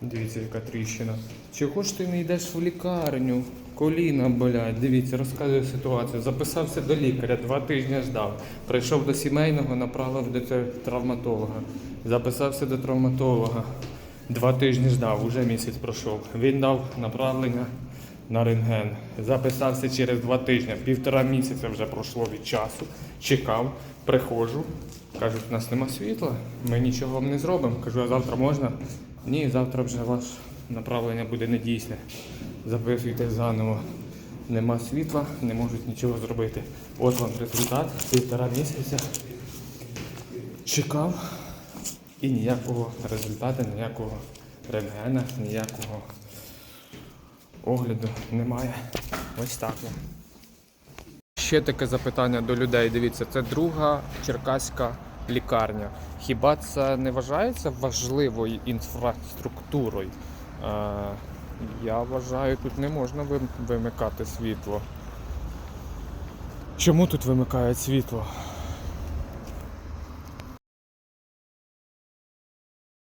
Дивіться, яка тріщина. Чого ж ти не йдеш в лікарню? Коліна болять. Дивіться, розказую ситуацію. Записався до лікаря, два тижні ждав. Прийшов до сімейного, направив до травматолога. Записався до травматолога. Два тижні ждав, уже місяць пройшов. Він дав направлення на рентген. Записався через два тижні. Півтора місяця вже пройшло від часу. Чекав, приходжу. Кажуть, у нас нема світла, ми нічого вам не зробимо. Кажу, а завтра можна? Ні, завтра вже ваше направлення буде недійсне. Записуйте заново. Нема світла, не можуть нічого зробити. От вам результат. Півтора місяця. Чекав і ніякого результату, ніякого рентгена, ніякого огляду немає. Ось так. Ще таке запитання до людей. Дивіться, це друга черкаська лікарня. Хіба це не вважається важливою інфраструктурою? Е, я вважаю, тут не можна вимикати світло. Чому тут вимикають світло?